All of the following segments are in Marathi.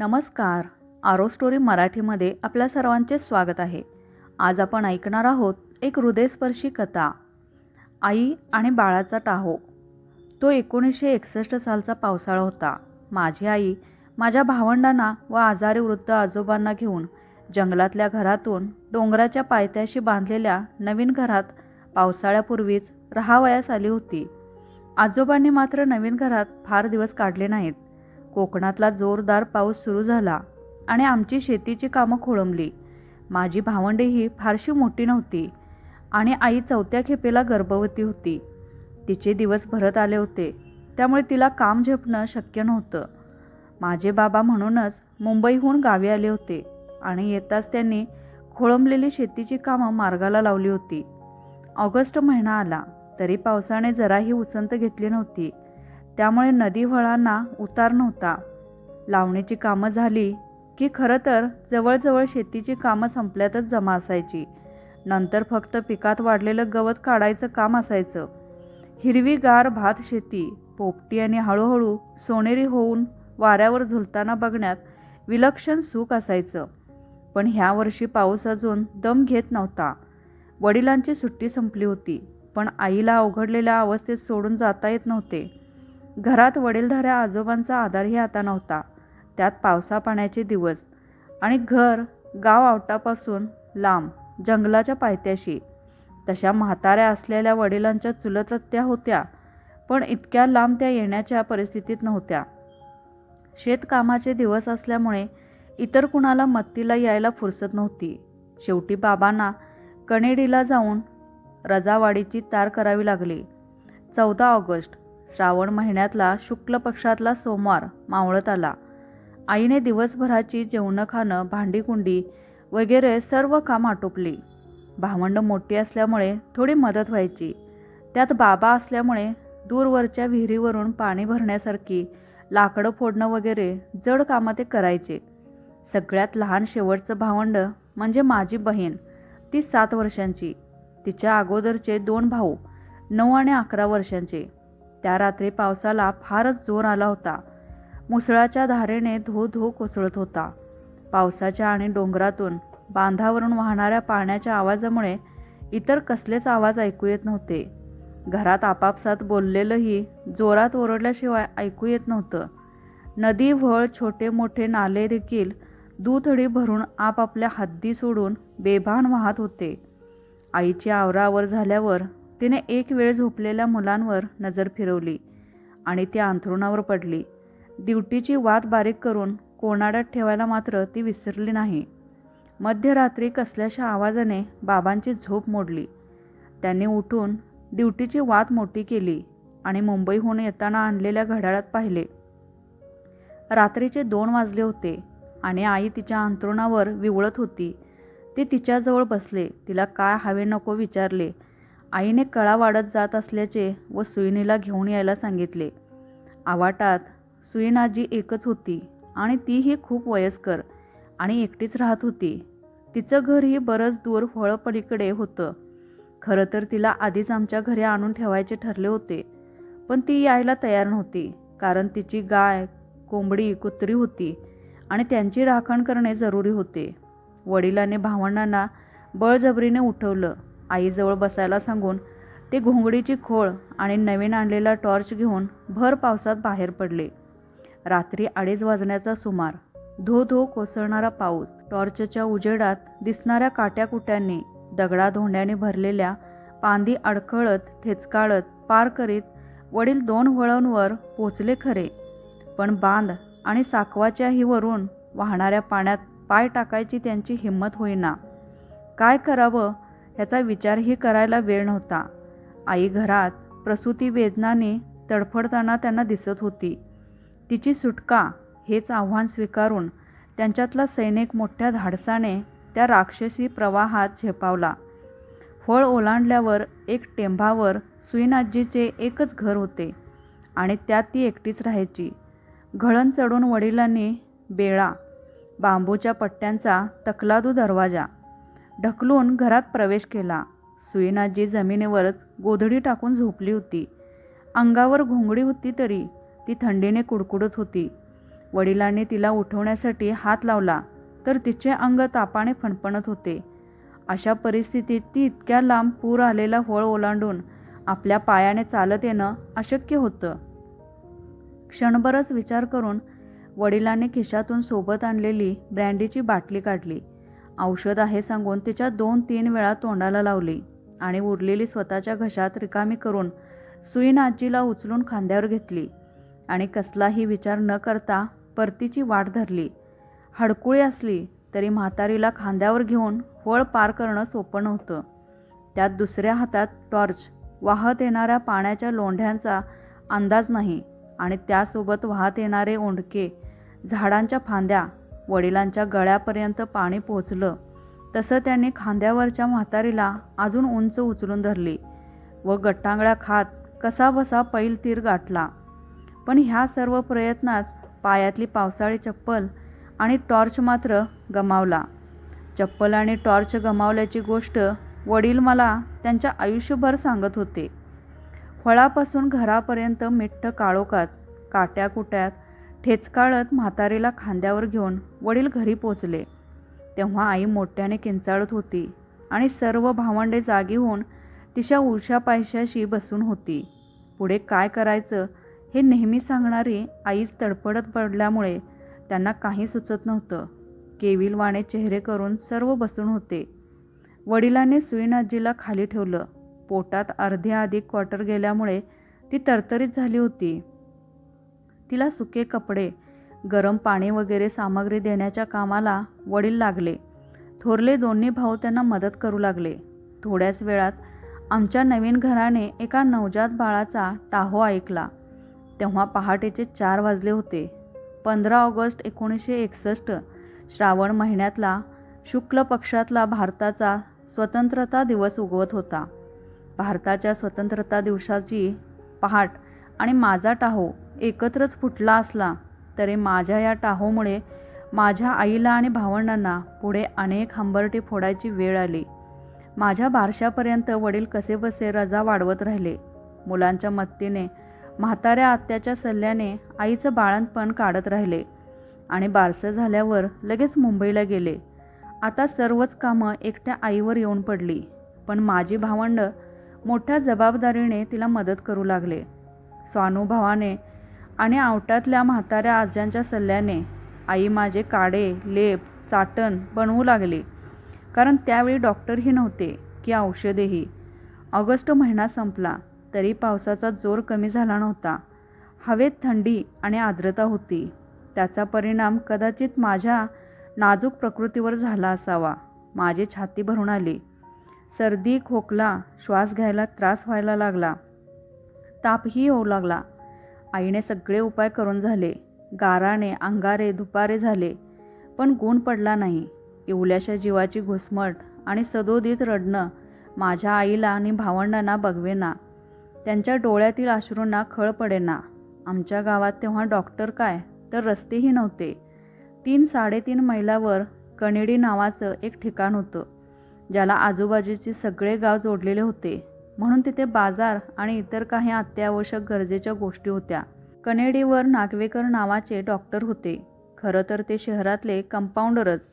नमस्कार. आरो स्टोरी मराठीमध्ये आपल्या सर्वांचे स्वागत आहे. आज आपण ऐकणार आहोत एक हृदयस्पर्शी कथा. आई आणि बाळाचा टाहो. तो एकोणीसशे एकसष्ट सालचा पावसाळा होता. माझी आई माझ्या भावंडांना व आजारी वृद्ध आजोबांना घेऊन जंगलातल्या घरातून डोंगराच्या पायथ्याशी बांधलेल्या नवीन घरात पावसाळ्यापूर्वीच राहावयास आली होती. आजोबांनी मात्र नवीन घरात फार दिवस काढले नाहीत. कोकणातला जोरदार पाऊस सुरू झाला आणि आमची शेतीची कामं खोळंबली. माझी भावंडेही फारशी मोठी नव्हती आणि आई चौथ्या खेपेला गर्भवती होती. तिचे दिवस भरत आले होते त्यामुळे तिला काम झेपणं शक्य नव्हतं. माझे बाबा म्हणूनच मुंबईहून गावी आले होते आणि येताच त्यांनी खोळंबलेली शेतीची कामं मार्गाला लावली होती. ऑगस्ट महिना आला तरी पावसाने जराही उसंत घेतली नव्हती. त्यामुळे नदी वळांना उतार नव्हता. लावणीची कामं झाली की खरं तर जवळजवळ शेतीची कामं संपल्यातच जमा असायची. नंतर फक्त पिकात वाढलेलं गवत काढायचं काम असायचं. हिरवीगार भात शेती पोपटी आणि हळूहळू सोनेरी होऊन वाऱ्यावर झुलताना बघण्यात विलक्षण सुख असायचं. पण ह्या वर्षी पाऊस अजून दम घेत नव्हता. वडिलांची सुट्टी संपली होती पण आईला अवघडलेल्या अवस्थेत सोडून जाता येत नव्हते. घरात वडीलधाऱ्या आजोबांचा आधारही आता नव्हता. त्यात पावसा पाण्याचे दिवस आणि घर गाव आवटापासून लांब जंगलाच्या पायथ्याशी. तशा म्हाताऱ्या असलेल्या वडिलांच्या चुलत त्या होत्या पण इतक्या लांब त्या येण्याच्या परिस्थितीत नव्हत्या. शेतकामाचे दिवस असल्यामुळे इतर कुणाला मत्तीला यायला फुरसत नव्हती. शेवटी बाबांना कणेडीला जाऊन रजावाडीची तार करावी लागली. चौदा ऑगस्ट श्रावण महिन्यातला शुक्ल पक्षातला सोमवार मावळत आला. आईने दिवसभराची जेवणं खाणं भांडीकुंडी वगैरे सर्व काम आटोपली. भावंड मोठी असल्यामुळे थोडी मदत व्हायची. त्यात बाबा असल्यामुळे दूरवरच्या विहिरीवरून पाणी भरण्यासारखी लाकडं फोडणं वगैरे जड कामं ते करायचे. सगळ्यात लहान शेवटचं भावंड म्हणजे माझी बहीण. ती सात वर्षांची. तिच्या अगोदरचे दोन भाऊ नऊ आणि अकरा वर्षांचे. त्या रात्री पावसाला फारच जोर आला होता. मुसळाच्या धारेने धो धो कोसळत होता. पावसाच्या आणि डोंगरातून बांधावरून वाहणाऱ्या पाण्याच्या आवाजामुळे इतर कसलेच आवाज ऐकू येत नव्हते. घरात आपापसात बोललेलंही जोरात ओरडल्याशिवाय ऐकू येत नव्हतं. नदी वळ छोटे मोठे नाले देखील दुथडी भरून आपापल्या हद्दी सोडून बेभान वाहत होते. आईची आवरावर झाल्यावर तिने एक वेळ झोपलेल्या मुलांवर नजर फिरवली आणि ती अंथरुणावर पडली. दिवटीची वात बारीक करून कोणाड्यात ठेवायला मात्र ती विसरली नाही. मध्यरात्री कसल्याशा आवाजाने बाबांची झोप मोडली. त्यांनी उठून दिवटीची वात मोठी केली आणि मुंबईहून येताना आणलेल्या घड्याळात पाहिले. रात्रीचे दोन वाजले होते आणि आई तिच्या अंथरुणावर विवळत होती. ते तिच्याजवळ बसले. तिला काय हवे नको विचारले. आईने कळा वाढत जात असल्याचे व सुईणीला घेऊन यायला सांगितले. आवाटात सुईणाजी एकच होती आणि तीही खूप वयस्कर आणि एकटीच राहत होती. तिचं घरही बरंच दूर फळपलीकडे होतं. खरं तर तिला आधीच आमच्या घरी आणून ठेवायचे ठरले होते पण ती यायला तयार नव्हती कारण तिची गाय कोंबडी कुत्री होती आणि त्यांची राखण करणे जरुरी होते. वडिलांनी भावंडांना बळजबरीने उठवलं. आईजवळ बसायला सांगून ते घोंगडीची खोळ आणि नवीन आणलेला टॉर्च घेऊन भर पावसात बाहेर पडले. रात्री अडीच वाजण्याचा सुमार. धो धो कोसळणारा पाऊस टॉर्चच्या उजेडात दिसणाऱ्या काट्याकुट्यांनी दगडाधोंड्याने भरलेल्या पांदी अडखळत ठेचकाळत पार करीत वडील दोन वळणवर पोचले खरे. पण बांध आणि साकवाच्याही वरून वाहणाऱ्या पाण्यात पाय टाकायची त्यांची हिंमत होईना. काय करावं? ह्याचा विचारही करायला वेळ नव्हता. आई घरात प्रसूती वेदनाने तडफडताना त्यांना दिसत होती. तिची सुटका हेच आव्हान स्वीकारून त्यांच्यातला सैनिक मोठ्या धाडसाने त्या राक्षसी प्रवाहात झेपावला. फळ ओलांडल्यावर एक टेंभावर सुईनाजीचे एकच घर होते आणि त्यात ती एकटीच राहायची. घळण चढून वडिलांनी बेळा बांबूच्या पट्ट्यांचा तकलादू दरवाजा ढकलून घरात प्रवेश केला. सुईनाजी जमिनीवरच गोधडी टाकून झोपली होती. अंगावर घोंगडी होती तरी ती थंडीने कुडकुडत होती. वडिलांनी तिला उठवण्यासाठी हात लावला तर तिचे अंग तापाने फणफणत होते. अशा परिस्थितीत ती इतक्या लांब पूर आलेला होळ ओलांडून आपल्या पायाने चालत येणं अशक्य होतं. क्षणभरच विचार करून वडिलांनी खिशातून सोबत आणलेली ब्रँडीची बाटली काढली. औषध आहे सांगून तिच्या दोन तीन वेळा तोंडाला लावली आणि उरलेली स्वतःच्या घशात रिकामी करून सुईन आजीला उचलून खांद्यावर घेतली. आणि कसलाही विचार न करता परतीची वाट धरली. हडकुळी असली तरी म्हातारीला खांद्यावर घेऊन वळ पार करणं सोपं नव्हतं. त्यात दुसऱ्या हातात टॉर्च वाहत येणाऱ्या पाण्याच्या लोंढ्यांचा अंदाज नाही आणि त्यासोबत वाहत येणारे ओंडके झाडांच्या फांद्या वडिलांच्या गळ्यापर्यंत पाणी पोचलं तसं त्यांनी खांद्यावरच्या म्हातारीला अजून उंच उचलून धरली व गट्टांगळ्या खात कसाबसा पैल तीर गाठला. पण ह्या सर्व प्रयत्नात पायातली पावसाळी चप्पल आणि टॉर्च मात्र गमावला. चप्पल आणि टॉर्च गमावल्याची गोष्ट वडील मला त्यांच्या आयुष्यभर सांगत होते. फळापासून घरापर्यंत मिठ्ठ काळोखात काट्याकुट्यात ठेचकाळत म्हातारीला खांद्यावर घेऊन वडील घरी पोचले. तेव्हा आई मोठ्याने किंचाळत होती आणि सर्व भावंडे जागी होऊन तिच्या उशा पायशाशी बसून होती. पुढे काय करायचं हे नेहमी सांगणारी आईच तडफडत पडल्यामुळे त्यांना काही सुचत नव्हतं. केविलवाणे चेहरे करून सर्व बसून होते. वडिलांनी सुईनाजीला खाली ठेवलं. पोटात अर्धे आधी क्वार्टर गेल्यामुळे ती तरतरीत झाली होती. तिला सुके कपडे गरम पाणी वगैरे सामग्री देण्याच्या कामाला वडील लागले. थोरले दोन्ही भाऊ त्यांना मदत करू लागले. थोड्याच वेळात आमच्या नवीन घराने एका नवजात बाळाचा टाहो ऐकला. तेव्हा पहाटेचे चार वाजले होते. पंधरा ऑगस्ट एकोणीसशे एकसष्ट श्रावण महिन्यातला शुक्ल पक्षातला भारताचा स्वतंत्रता दिवस उगवत होता. भारताच्या स्वतंत्रता दिवसाची पहाट आणि माझा टाहो एकत्रच फुटला असला तरी माझ्या या टाहोमुळे माझ्या आईला आणि भावंडांना पुढे अनेक हंबरटी फोडायची वेळ आली. माझ्या बारशापर्यंत वडील कसेबसे रजा वाढवत राहिले. मुलांच्या मत्तीने म्हाताऱ्या आत्याच्या सल्ल्याने आईचं बाळंतपण काढत राहिले आणि बारसं झाल्यावर लगेच मुंबईला गेले. आता सर्वच कामं एकट्या आईवर येऊन पडली पण माझी भावंड मोठ्या जबाबदारीने तिला मदत करू लागले. स्वानुभवाने आणि आवटातल्या म्हाताऱ्या आज्यांच्या सल्ल्याने आई माझे काडे लेप चाटण बनवू लागले. कारण त्यावेळी डॉक्टरही नव्हते की औषधेही. ऑगस्ट महिना संपला तरी पावसाचा जोर कमी झाला नव्हता. हवेत थंडी आणि आर्द्रता होती. त्याचा परिणाम कदाचित माझ्या नाजूक प्रकृतीवर झाला असावा माझी छाती भरून आली. सर्दी खोकला श्वास घ्यायला त्रास व्हायला लागला. तापही होऊ लागला. आईने सगळे उपाय करून झाले. गाराने अंगारे दुपारे झाले. पण गुण पडला नाही. एवल्याशा जीवाची घुसमट आणि सदोदित रडणं माझ्या आईला आणि भावंडांना बघवेना. त्यांच्या डोळ्यातील अश्रूंना खळ पडेना. आमच्या गावात तेव्हा डॉक्टर काय? तर रस्तेही नव्हते. तीन साडेतीन मैलावर कणेडी नावाचं एक ठिकाण होतं ज्याला आजूबाजूचे सगळे गाव जोडलेले होते. म्हणून तिथे बाजार आणि इतर काही अत्यावश्यक गरजेच्या गोष्टी होत्या. कनेडीवर नागवेकर नावाचे डॉक्टर होते. खरं तर ते शहरातले कंपाऊंडरच.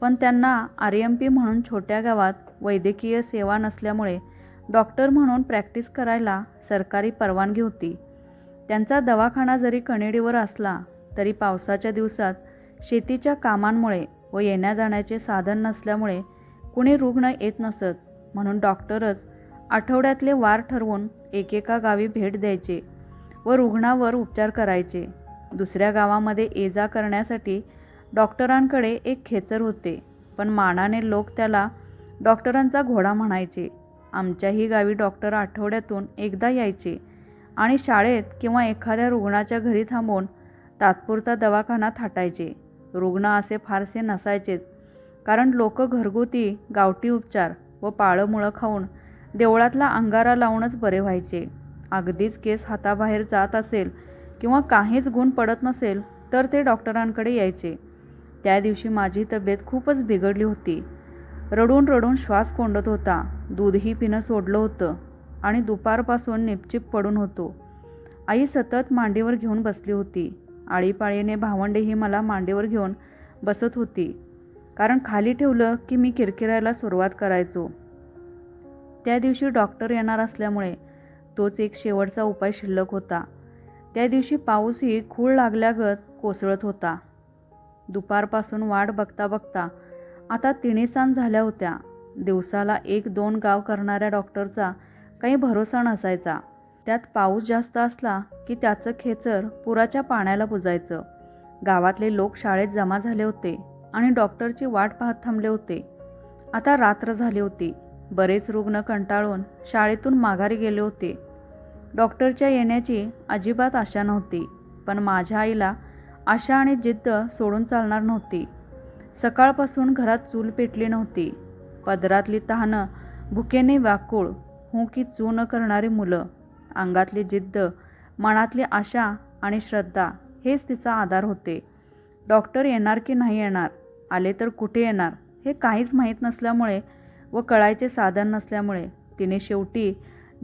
पण त्यांना आर एम पी म्हणून छोट्या गावात वैद्यकीय सेवा नसल्यामुळे डॉक्टर म्हणून प्रॅक्टिस करायला सरकारी परवानगी होती. त्यांचा दवाखाना जरी कनेडीवर असला तरी पावसाच्या दिवसात शेतीच्या कामांमुळे व येण्या जाण्याचे साधन नसल्यामुळे कुणी रुग्ण येत नसत. म्हणून डॉक्टरच आठवड्यातले वार ठरवून एकेका गावी भेट द्यायचे व रुग्णावर उपचार करायचे. दुसऱ्या गावामध्ये ये जा करण्यासाठी डॉक्टरांकडे एक खेचर होते पण मानाने लोक त्याला डॉक्टरांचा घोडा म्हणायचे. आमच्याही गावी डॉक्टर आठवड्यातून एकदा यायचे आणि शाळेत किंवा एखाद्या रुग्णाच्या घरी थांबून तात्पुरता दवाखाना थाटायचे. रुग्ण असे फारसे नसायचेच कारण लोक घरगुती गावठी उपचार व पाळंमुळं खाऊन देवळातला अंगारा लावूनच बरे व्हायचे. अगदीच केस हाताबाहेर जात असेल किंवा काहीच गुण पडत नसेल तर ते डॉक्टरांकडे यायचे. त्या दिवशी माझी तब्येत खूपच बिघडली होती. रडून रडून श्वास कोंडत होता. दूधही पिणं सोडलं होतं आणि दुपारपासून निपचिप पडून होतो. आई सतत मांडीवर घेऊन बसली होती. आळीपाळीने भावंडेही मला मांडीवर घेऊन बसत होती. कारण खाली ठेवलं की मी किरकिरायला सुरुवात करायचो. त्या दिवशी डॉक्टर येणार असल्यामुळे तोच एक शेवटचा उपाय शिल्लक होता. त्या दिवशी पाऊसही खूळ लागल्यागत कोसळत होता. दुपारपासून वाट बघता बघता आता तिणेसान झाल्या होत्या. दिवसाला एक दोन गाव करणाऱ्या डॉक्टरचा काही भरोसा नसायचा. त्यात पाऊस जास्त असला की त्याचं खेचर पुराच्या पाण्याला बुजायचं. गावातले लोक शाळेत जमा झाले होते आणि डॉक्टरची वाट पाहत थांबले होते. आता रात्र झाली होती. बरेच रुग्ण कंटाळून शाळेतून माघारी गेले होते. डॉक्टरच्या येण्याची अजिबात आशा नव्हती पण माझ्या आईला आशा आणि जिद्द सोडून चालणार नव्हती. सकाळपासून घरात चूल पेटली नव्हती. पदरातली तहानं भुकेने व्याकुळ हू की चू न करणारी मुलं अंगातली जिद्द मनातली आशा आणि श्रद्धा हेच तिचा आधार होते. डॉक्टर येणार की नाही येणार आले तर कुठे येणार हे काहीच माहीत नसल्यामुळे व कळायचे साधन नसल्यामुळे तिने शेवटी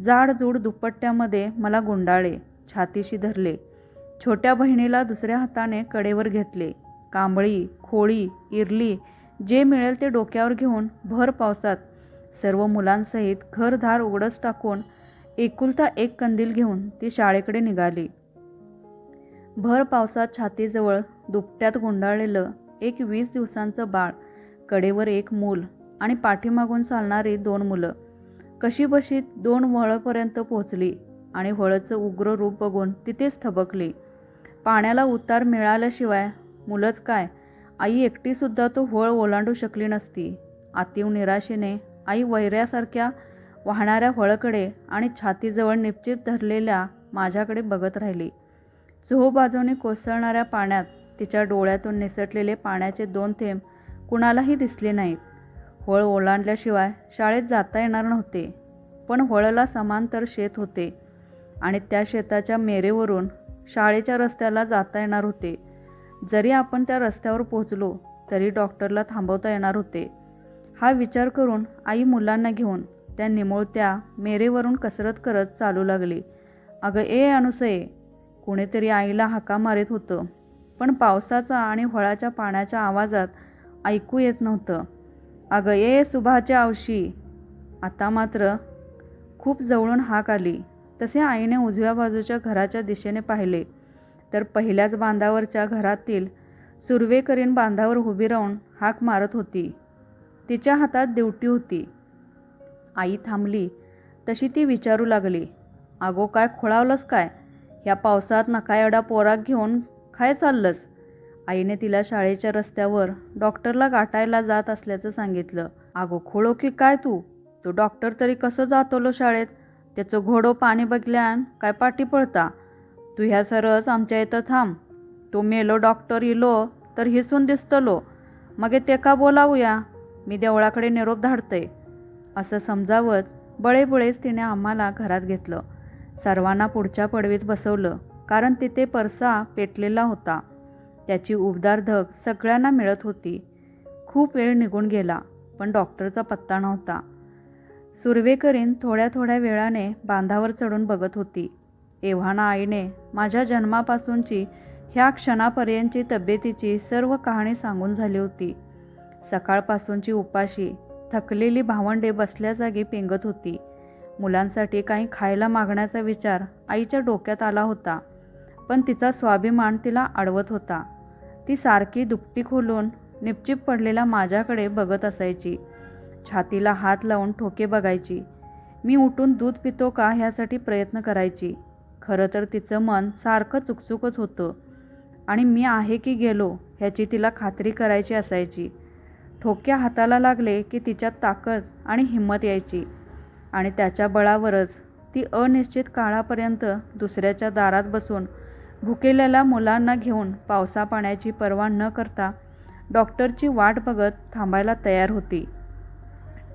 जाडजूड दुपट्ट्यामध्ये मला गुंडाळे छातीशी धरले. छोट्या बहिणीला दुसऱ्या हाताने कडेवर घेतले. कांबळी खोळी इरली जे मिळेल ते डोक्यावर घेऊन भर पावसात सर्व मुलांसहित घरधार उघडच टाकून एकुलता एक कंदील घेऊन ती शाळेकडे निघाली. भर पावसात छातीजवळ दुपट्यात गुंडाळलेलं एक वीस दिवसांचं बाळ कडेवर एक मूल आणि पाठीमागून चालणारी दोन मुलं. कशीबशी दोन वळपर्यंत पोहोचली आणि वळचं उग्र रूप बघून तिथेच थबकली. पाण्याला उतार मिळाल्याशिवाय मुलंच काय? आई एकटीसुद्धा तो होळ ओलांडू शकली नसती. आतीव निराशेने आई वैऱ्यासारख्या वाहणाऱ्या होळकडे आणि छातीजवळ निश्चित धरलेल्या माझ्याकडे बघत राहिली. चोहोबाजूने कोसळणाऱ्या पाण्यात तिच्या डोळ्यातून निसटलेले पाण्याचे दोन थेंब कुणालाही दिसले नाहीत. होळ ओलांडल्याशिवाय शाळेत जाता येणार नव्हते पण होळला समांतर शेत होते आणि त्या शेताच्या मेरेवरून शाळेच्या रस्त्याला जाता येणार होते. जरी आपण त्या रस्त्यावर पोचलो तरी डॉक्टरला थांबवता येणार होते. हा विचार करून आई मुलांना घेऊन त्या निमोळत्या मेरेवरून कसरत करत चालू लागली. अगं ए अनुसये कोणीतरी आईला हाका मारित होतं पण पावसाचा आणि होळाच्या पाण्याच्या आवाजात ऐकू येत नव्हतं. अगं ये सुभाच्या आवशी. आता मात्र खूप जवळून हाक आली. तसे आईने उजव्या बाजूच्या घराच्या दिशेने पाहिले. तर पहिल्याच बांधावरच्या घरातील सुर्वेकरीन बांधावर उभी राहून हाक मारत होती. तिच्या हातात देवटी होती. आई थांबली. तशी ती विचारू लागली. अगो काय खोळावलंस काय? ह्या पावसात नका एवढा पोराक घेऊन काय चाललंस? आईने तिला शाळेच्या रस्त्यावर डॉक्टरला गाठायला जात असल्याचं सांगितलं. अगो खोळो की काय तू? तो डॉक्टर तरी कसं जातलो शाळेत? त्याचं घोडो पाणी बघल्यान काय पाठी पळता तू ह्या सरस आमच्या इथं थांब. तो मेलो डॉक्टर इलो तर हिसून दिसतलो. मगे ते का बोलावूया? मी देवळाकडे निरोप धाडतंय. असं समजावत बळेबुळेच तिने आम्हाला घरात घेतलं. सर्वांना पुढच्या पडवीत बसवलं कारण तिथे परसा पेटलेला होता. त्याची उबदार धग सगळ्यांना मिळत होती. खूप वेळ निघून गेला पण डॉक्टरचा पत्ता नव्हता. सुर्वेकरीन थोड्या थोड्या वेळाने बांधावर चढून बघत होती. एव्हाना आईने माझ्या जन्मापासूनची ह्या क्षणापर्यंतची तब्येतीची सर्व कहाणी सांगून झाली होती. सकाळपासूनची उपाशी थकलेली भावंडे बसल्या जागी पेंगत होती. मुलांसाठी काही खायला मागण्याचा विचार आईच्या डोक्यात आला होता पण तिचा स्वाभिमान तिला अडवत होता. ती सारखी दुपटी खोलून निपचिप पडलेला माझ्याकडे बघत असायची. छातीला हात लावून ठोके बघायची. मी उठून दूध पितो का ह्यासाठी प्रयत्न करायची. खरं तर तिचं मन सारखं चुकचुकत होतं. आणि मी आहे की गेलो ह्याची तिला खात्री करायची असायची. ठोक्या हाताला लागले की तिच्यात ताकद आणि हिंमत यायची. आणि त्याच्या बळावरच ती अनिश्चित काळापर्यंत दुसऱ्याच्या दारात बसून भुकेलेल्या मुलांना घेऊन पावसा पाण्याची पर्वा न करता डॉक्टरची वाट बघत थांबायला तयार होती.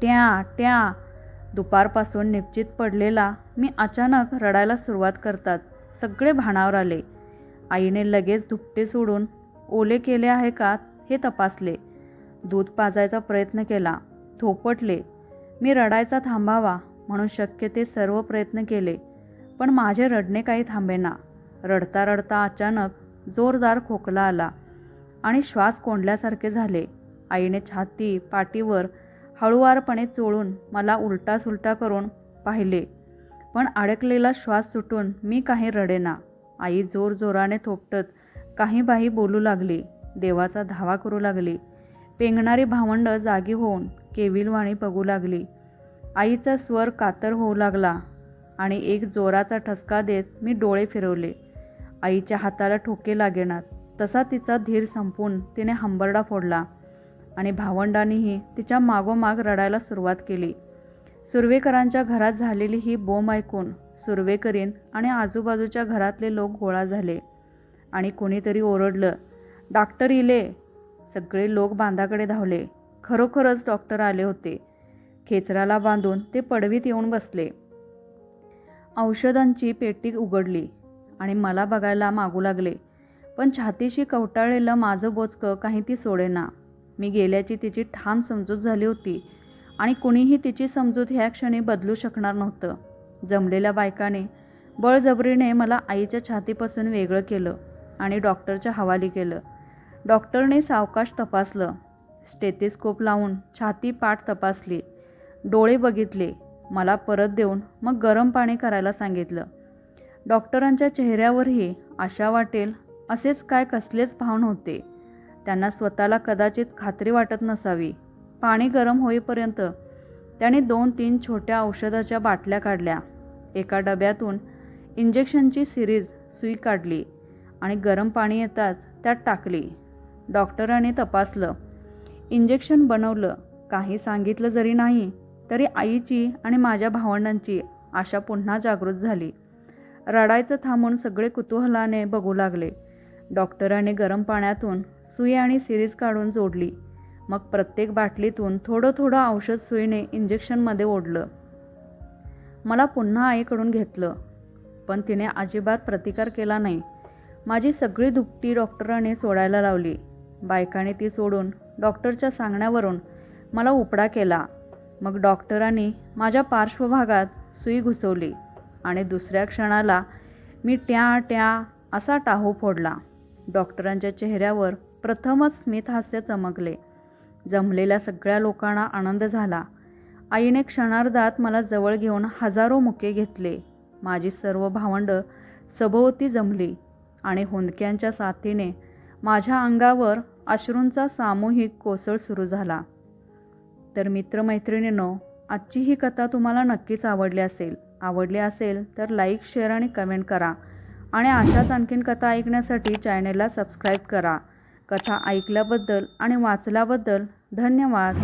ट्या ट्या दुपारपासून निश्चित पडलेला मी अचानक रडायला सुरुवात करताच सगळे भाणावर आले. आईने लगेच दुपटे सोडून ओले केले आहे का हे तपासले. दूध पाजायचा प्रयत्न केला. थोपटले मी रडायचा थांबावा म्हणून शक्य ते सर्व प्रयत्न केले पण माझे रडणे काही थांबेना. रडता रडता अचानक जोरदार खोकला आला आणि श्वास कोंडल्यासारखे झाले. आईने छाती पाठीवर हळुवारपणे चोळून मला उलटा सुलटा करून पाहिले पण अडकलेला श्वास सुटून मी काही रडेना. आई जोर जोराने थोपटत काही बाही बोलू लागली देवाचा धावा करू लागली पेंगणारी भावंड जागी होऊन केविलवाणी बघू लागली. आईचा स्वर कातर होऊ लागला आणि एक जोराचा ठसका देत मी डोळे फिरवले. आईच्या हाताला ठोके लागेनात. तसा तिचा धीर संपून तिने हंबरडा फोडला आणि भावंडांनीही तिच्या मागोमाग रडायला सुरुवात केली. सुर्वेकरांच्या घरात झालेली ही बोंब ऐकून सुर्वेकरीन आणि आजूबाजूच्या घरातले लोक गोळा झाले आणि कोणीतरी ओरडलं डॉक्टर इले. सगळे लोक बांधाकडे धावले. खरोखरच डॉक्टर आले होते. खेचराला बांधून ते पडवीत येऊन बसले. औषधांची पेटी उघडली. आणि मला बघायला मागू लागले. पण छातीशी कवटाळलेलं माझं बोचकं काही ती सोडेना. मी गेल्याची तिची ठाम समजूत झाली होती आणि कुणीही तिची समजूत ह्या क्षणी बदलू शकणार नव्हतं. जमलेल्या बायकाने बळजबरीने मला आईच्या छातीपासून वेगळं केलं आणि डॉक्टरच्या हवाली केलं. डॉक्टरने सावकाश तपासलं. स्टेथिस्कोप लावून छाती पाठ तपासली. डोळे बघितले. मला परत देऊन मग गरम पाणी करायला सांगितलं. डॉक्टरांच्या चेहऱ्यावरही आशा वाटेल असेच काय कसलेच भाव नव्हते त्यांना स्वतःला कदाचित खात्री वाटत नसावी. पाणी गरम होईपर्यंत त्याने दोन तीन छोट्या औषधाच्या बाटल्या काढल्या. एका डब्यातून इंजेक्शनची सिरीज सुई काढली आणि गरम पाणी येताच त्यात टाकली. डॉक्टरांनी तपासलं. इंजेक्शन बनवलं. काही सांगितलं जरी नाही तरी आईची आणि माझ्या भावंडांची आशा पुन्हा जागृत झाली. रडायचं थांबून सगळे कुतूहलाने बघू लागले. डॉक्टरांनी गरम पाण्यातून सुई आणि सिरीज काढून जोडली. मग प्रत्येक बाटलीतून थोडं थोडं औषध सुईने इंजेक्शनमध्ये ओढलं. मला पुन्हा आईकडून घेतलं पण तिने अजिबात प्रतिकार केला नाही. माझी सगळी दुपटी डॉक्टरांनी सोडायला लावली. बायकाने ती सोडून डॉक्टरच्या सांगण्यावरून मला उपडा केला. मग डॉक्टरांनी माझ्या पार्श्वभागात सुई घुसवली. आणि दुसऱ्या क्षणाला मी ट्या ट्या असा टाहू फोडला. डॉक्टरांच्या चेहऱ्यावर प्रथमच स्मित हास्य चमकले. जमलेल्या सगळ्या लोकांना आनंद झाला. आईने क्षणार्धात मला जवळ घेऊन हजारो मुके घेतले. माझी सर्व भावंड सभोवती जमली आणि हुंदक्यांच्या साथीने माझ्या अंगावर अश्रूंचा सामूहिक कोसळ सुरू झाला. तर मित्रमैत्रिणींनो आजची ही कथा तुम्हाला नक्कीच आवडली असेल. आवडली असेल तर लाईक शेअर आणि कमेंट करा. आणि अशाच आणखीन कथा ऐकण्यासाठी चॅनेलला सबस्क्राईब करा. कथा ऐकल्याबद्दल आणि वाचल्याबद्दल धन्यवाद.